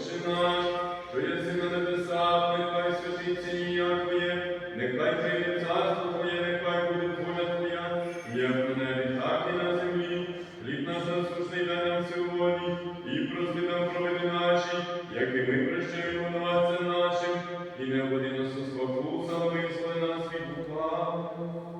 Отче наш, що єси на небесах, нехай святиться ім'я Твоє, нехай прийде царство Твоє, нехай буде воля Твоя, як на небі, так і на землі. Хліб нас насушний дай нам сьогодні, і прости нам провини наші, як і ми прощаємо винуватцям нашим, і не води нас у спокусами, і нас від лукавого.